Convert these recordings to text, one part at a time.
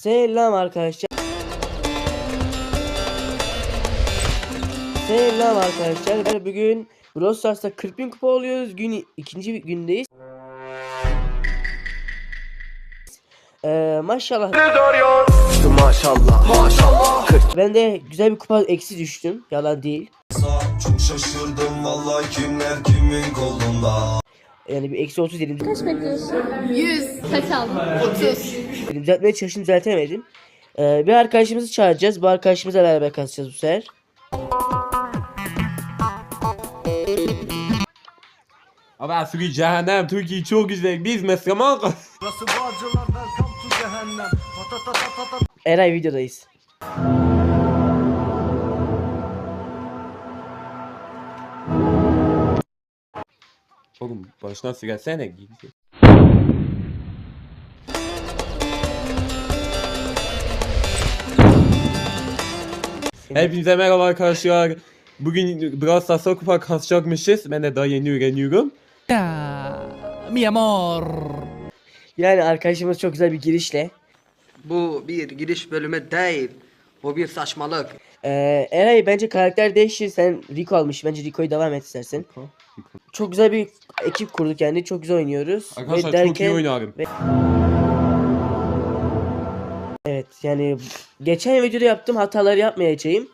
Selam arkadaşlar. Selam arkadaşlar. Ben bugün Brawl Stars'ta 40 bin kupa oluyoruz. Gün ikinci gündeyiz. Ee, maşallah. Maşallah maşallah Ben de güzel bir kupa eksi düştüm. Yalan değil. Çok şaşırdım vallahi kimler kimin kolunda Yani bir eksi 30 dedim. Kaç bekliyorsun? 100. Kaç aldın? 30. Dedim düzeltmeye çalıştım düzeltemedim. Ee, bir arkadaşımızı çağıracağız. Bu arkadaşımızla beraber kasacağız bu sefer. Ama Suri cehennem Türkiye çok güzel. Biz Müslüman Eray videodayız. Oğlum başına süresene gidi. Hepinize merhaba arkadaşlar. Bugün Brawl Stars'a kupa kasacakmışız. Ben de daha yeni öğreniyorum. Mi amor. Yani arkadaşımız çok güzel bir girişle. Bu bir giriş bölümü değil. Bu bir saçmalık. Ee, Eray bence karakter değişir. Sen Rico almış. Bence Rico'yu devam et istersen. Çok güzel bir ekip kurduk yani. Çok güzel oynuyoruz. Arkadaşlar Ve çok iyi derken- oynarım. Evet yani geçen videoda yaptığım hataları yapmayacağım.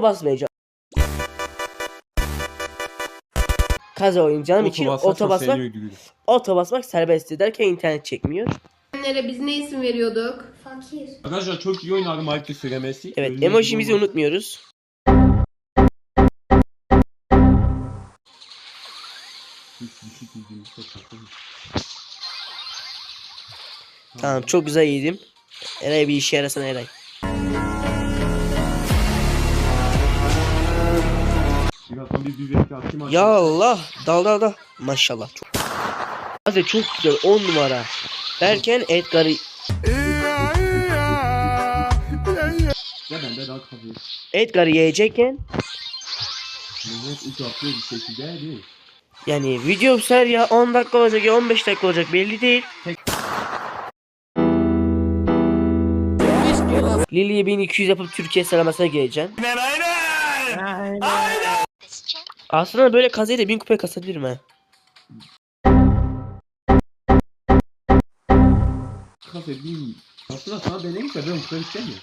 Oto basmayacağım. Kaza oynayacağım için Oto oto basmak basmak, seni öldürür. oto basmak serbest derken internet çekmiyor. Nere biz ne isim veriyorduk? Arkadaşlar çok iyi oynarım ayıptı söylemesi. Evet emojimizi unutmuyoruz. Tamam çok güzel yedim. Eray bir işe yarasana Eray. Birazdan bir bir bekle atayım Ya Allah dal dal dal. Maşallah çok. Hadi çok güzel 10 numara. Derken Edgar'ı Ya bende daha kalıyor. Edgar'ı yiyecekken Millet uç atlıyor bir şekilde değil. yani video ser ya 10 dakika olacak ya 15 dakika olacak belli değil. Lili'ye 1200 yapıp Türkiye sıralamasına geleceğim. Aslında böyle kazayla 1000 kupaya kasabilirim ha. Kafe bin. Aslında sana deneyim de ben kadar istemiyorum.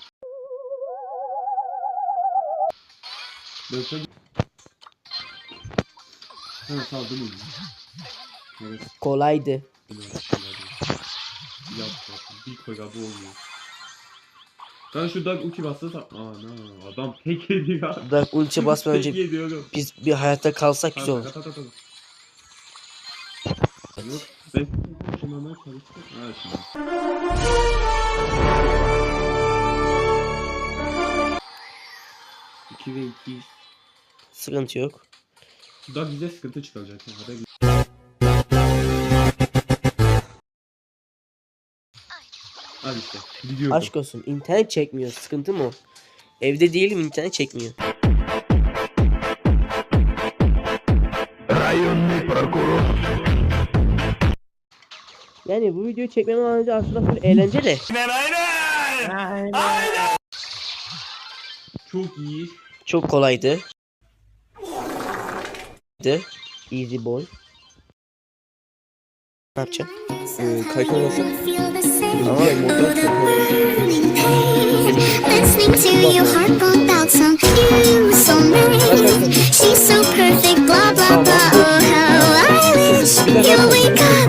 Ben sana... Ol değil Evet. Kolaydı. Yap Bir koy bu olmuyor. Ben şu Dark Uki bastı Ana adam tek ediyor. Da ulti basmadan önce Tek biz bir hayatta kalsak güzel olur. Yok ben şundan çalıştım. Ha şimdi. İki ve iki. Sıkıntı yok. Daha bize sıkıntı çıkaracak. ya, Al işte. Gidiyorum. Aşk olsun internet çekmiyor. Sıkıntı mı o? Evde değilim internet çekmiyor. Yani bu videoyu çekmem önce aslında full eğlence de. Çok iyi. Çok kolaydı. De. Easy boy. Ne yapacağım? Ee, kayıt olmasın. Diğer modda Listening to your heart pump out some you so nice. She's so perfect, blah blah blah. Oh how I wish you wake up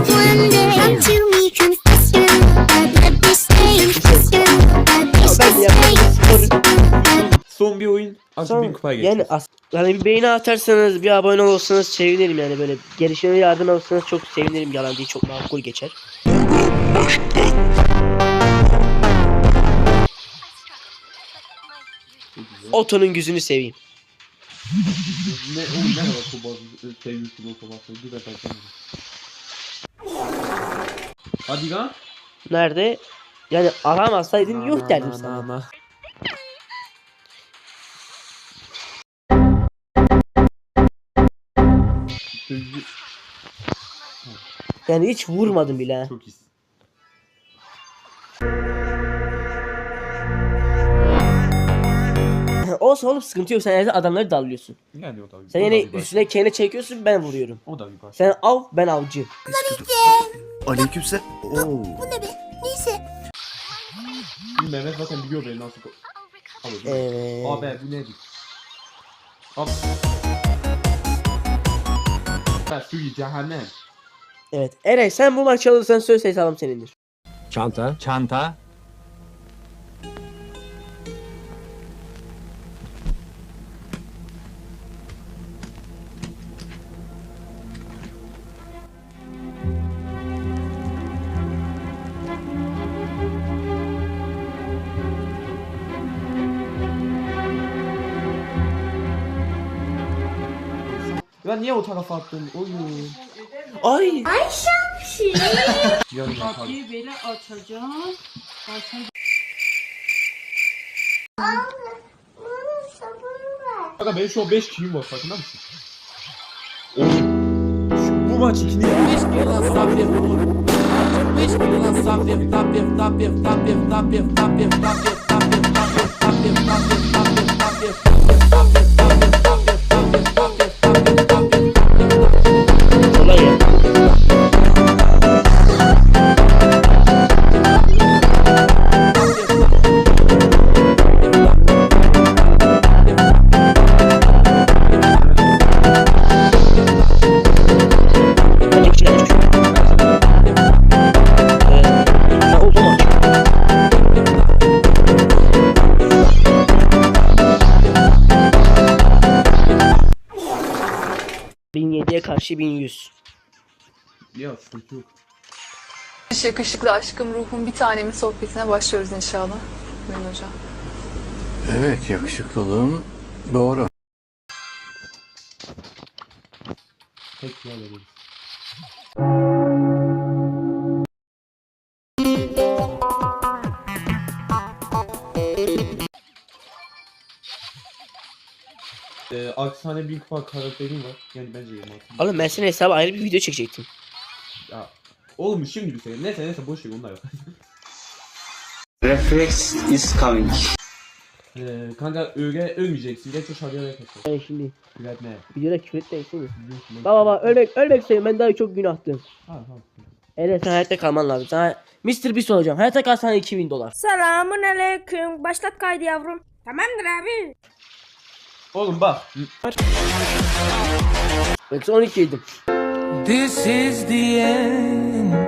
Son, bin kupaya geçeceğiz. yani as yani bir beğeni atarsanız bir abone olursanız sevinirim yani böyle gelişmeme yardım olursanız çok sevinirim yalan değil çok makul geçer. Oto'nun yüzünü seveyim. ne oğlum ne kadar kubazı seviyorsun o kubazı. Bir de ben Hadi lan. Nerede? Yani aramazsaydın yok derdim sana. Yani hiç vurmadım bile. çok iyisin. Olsa oğlum sıkıntı yok. Sen evde adamları dallıyorsun. Yani o da Sen o da yine bir üstüne kendine çekiyorsun ben vuruyorum. O da bir başka. Sen av ben avcı. Aleykümselam. Oo. Şimdi Mehmet zaten biliyor beni nasıl Abi, bu- Evet. Abi bu nedir? Abi. Suyu cehennem. Evet. Eray sen bu maçı alırsan söz hesabım senindir. Çanta. Çanta. Ben niye o tarafa attın? Oyun. Ay. Yarın yapalım. Kapıyı böyle açacağım. Başını Kanka benim şu an 5 kişiyim var farkında mısın? Şu, bu maç ikini ...1007'ye karşı 1100. Ya sıkıntı yok. Yakışıklı aşkım ruhum bir tanemin sohbetine başlıyoruz inşallah. Buyurun hocam. Evet yakışıklılığım doğru. Tek yol ederiz. Aksane bir kupa karakterim var. Yani bence 26. Oğlum ben senin hesabı ayrı bir video çekecektim. Ya. Oğlum şimdi bir şey. Neyse neyse boş ver onlar yok. Reflex is coming. ee, kanka öyle ölmeyeceksin. Geç o şarjı arkadaşlar. Ben şimdi Güvenme. videoda küfür etmek değil mi? Baba baba ölmek ölmek istiyorum ben daha çok günahtım. Ha tamam. Evet sen hayatta kalman lazım. Sana Mr. Beast olacağım. Hayatta kalsan 2000 dolar. Selamun aleyküm. Başlat kaydı yavrum. Tamamdır abi. Oğlum bak. Yoksa 12 yedim. This is the end.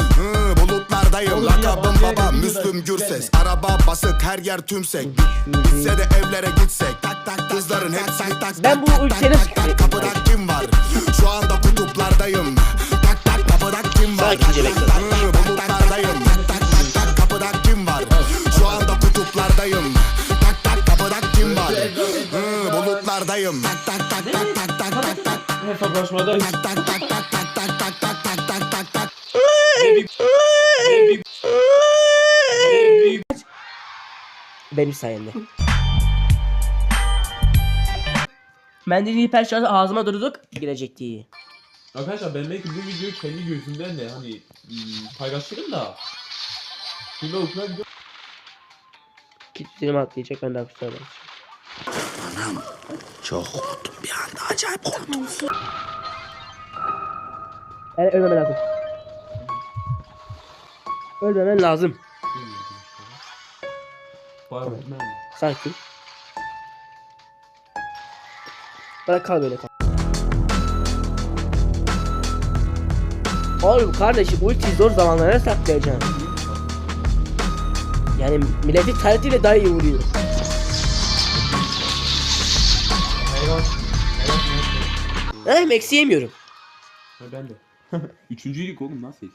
Oğlum lakabım baba Müslüm Gürses Araba basık her yer tümsek Bitse de evlere gitsek Tak tak kızların hep tak tak Ben bu ülkenin- Kapıda kim var Şu anda kutuplardayım Tak tak kapıda kim var Sakince bekle. Bulutlardayım Tak tak tak tak kapıda kim var Şu anda kutuplardayım Tak tak kapıda kim var Hı, Bulutlardayım Tak tak tak tak tak tak tak tak Hesaplaşmadayız. Tak tak tak tak tak tak tak tak tak tak tak Benim sayemde. Mendilin hiper şarjı ağzıma durduk girecekti. Arkadaşlar ben belki bu videoyu kendi gözümden de hani ım, paylaşırım da. Şimdi okula gidiyorum. Kilitlerimi atlayacak ben daha kusura bakma. Çok korktum bir anda acayip korktum Yani ölmemen lazım. Ölmemen lazım. Sakin. Bırak kal böyle kal. Oğlum kardeşim ulti zor zamanlara saklayacaksın. Yani milleti tarihtiyle daha iyi vuruyor. Hem eksi yemiyorum. Ha ben de. Üçüncüydük oğlum nasıl?